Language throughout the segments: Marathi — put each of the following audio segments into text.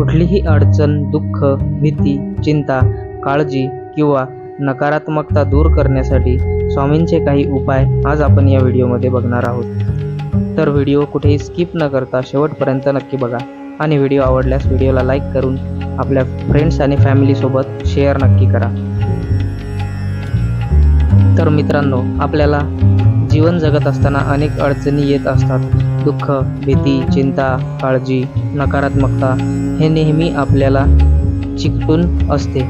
कुठलीही अडचण दुःख भीती चिंता काळजी किंवा नकारात्मकता दूर करण्यासाठी स्वामींचे काही उपाय आज आपण या व्हिडिओमध्ये बघणार आहोत. तर व्हिडिओ कुठेही स्किप न करता शेवटपर्यंत नक्की बघा आणि व्हिडिओ आवडल्यास व्हिडिओला लाईक करून आपल्या फ्रेंड्स आणि फॅमिलीसोबत शेअर नक्की करा. तर मित्रांनो आपल्याला जीवन जगत असताना अनेक अडचणी येत असतात. दुःख भीती चिंता काळजी नकारात्मकता हे नेहमी आपल्याला चिकटून असते.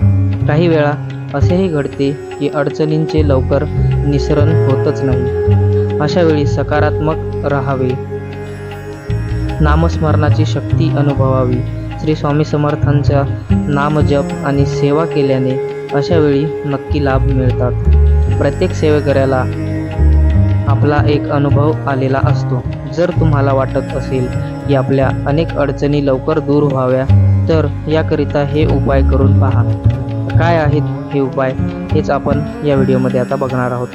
काही वेळा असेही घडते की अडचणींचे लवकर निसरण होतच नाही. अशा वेळी सकारात्मक राहावे. नामस्मरणाची शक्ती अनुभवावी. श्री स्वामी समर्थांचा नामजप आणि सेवा केल्याने अशा वेळी नक्की लाभ मिळतात. प्रत्येक सेवेकऱ्याला आपला एक अनुभव आलेला असतो. जर तुम्हाला वाटत असेल की आपल्या अनेक अडचणी लवकर दूर व्हाव्या तर याकरिता हे उपाय करून पहा. काय आहेत हे उपाय? हेच आपण या व्हिडिओमध्ये आता बघणार आहोत.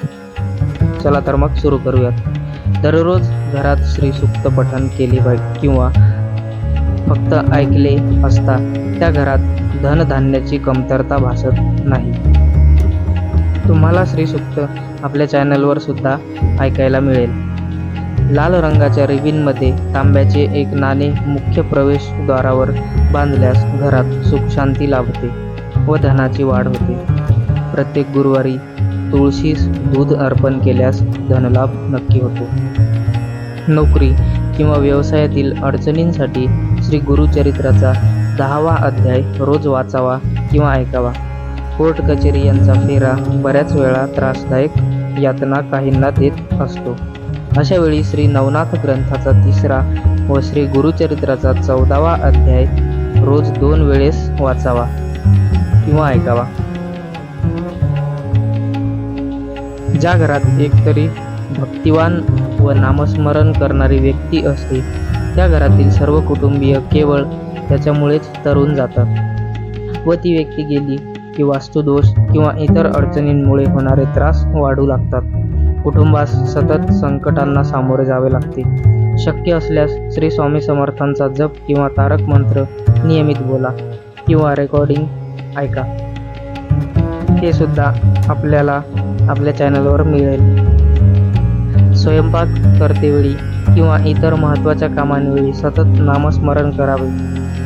चला तर मग सुरू करूयात. दररोज घरात श्रीसूक्त पठण केले पाहिजे किंवा फक्त ऐकले असता त्या घरात धनधान्याची कमतरता भासत नाही. तुम्हाला श्रीसुक्त आपल्या चॅनलवर सुद्धा ऐकायला मिळेल. लाल रंगाच्या रिबिनमध्ये तांब्याचे एक नाणे मुख्य प्रवेशद्वारावर बांधल्यास घरात सुखशांती लाभते व धनाची वाढ होते. प्रत्येक गुरुवारी तुळशीस दूध अर्पण केल्यास धनलाभ नक्की होतो. नोकरी किंवा व्यवसायातील अडचणींसाठी श्री गुरुचरित्राचा दहावा अध्याय रोज वाचावा किंवा ऐकावा. कोर्ट कचेरी यांचा फेरा बऱ्याच वेळा त्रासदायक यातना काहींना देत असतो. अशा वेळी श्री नवनाथ ग्रंथाचा तिसरा व श्री गुरुचरित्राचा चौदावा अध्याय रोज दोन वेळेस वाचावा किंवा ऐकावा. ज्या घरात एकतरी भक्तिवान व नामस्मरण करणारी व्यक्ती असते त्या घरातील सर्व कुटुंबीय केवळ त्याच्यामुळेच तरुण जातात व ती व्यक्ती गेली की वास्तुदोष किंवा इतर अडचणींमुळे होणारे त्रास वाढू लागतात. कुटुंबास सतत संकटांना सामोरे जावे लागते. शक्य असल्यास श्री स्वामी समर्थांचा जप किंवा तारक मंत्र नियमित बोला किंवा रेकॉर्डिंग ऐका. हे सुद्धा आपल्याला आपल्या चॅनलवर मिळेल. स्वयंपाक करतेवेळी किंवा इतर महत्त्वाच्या कामांवेळी सतत नामस्मरण करावे.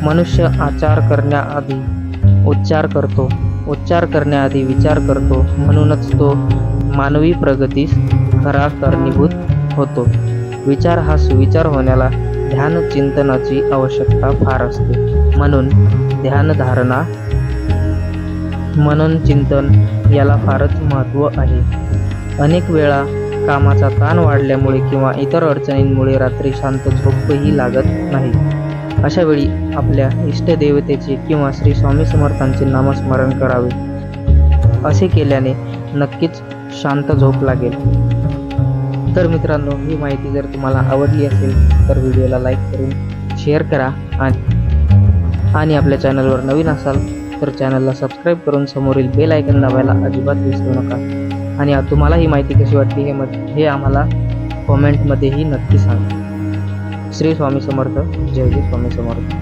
मनुष्य आचार करण्याआधी उच्चार करतो. उच्चार करण्याआधी विचार करतो. म्हणूनच तो मानवी प्रगतीस खरा कारणीभूत होतो. विचार हा सुविचार होण्याला ध्यान चिंतनाची आवश्यकता फार असते. म्हणून ध्यानधारणा मनन चिंतन याला फारच महत्त्व आहे. अनेक वेळा कामाचा ताण वाढल्यामुळे किंवा इतर अडचणींमुळे रात्री शांत झोपही लागत नाही. अशा वेळी आपल्या इष्टदेवतेचे किंवा श्री स्वामी समर्थांचे नामस्मरण करावे. असे केल्याने नक्कीच शांत झोप लागेल. तर मित्रांनो ही माहिती जर तुम्हाला आवडली असेल तर व्हिडिओला लाईक करून शेअर करा आणि आणि आपल्या चॅनलवर नवीन असाल तर चॅनलला सबस्क्राईब करून समोरील बेल आयकन दाबायला अजिबात विसरू नका. आणि तुम्हाला ही माहिती कशी वाटली हे मत हे आम्हाला कॉमेंटमध्येही नक्की सांगा. श्री स्वामी समर्थ. जय जय स्वामी समर्थ.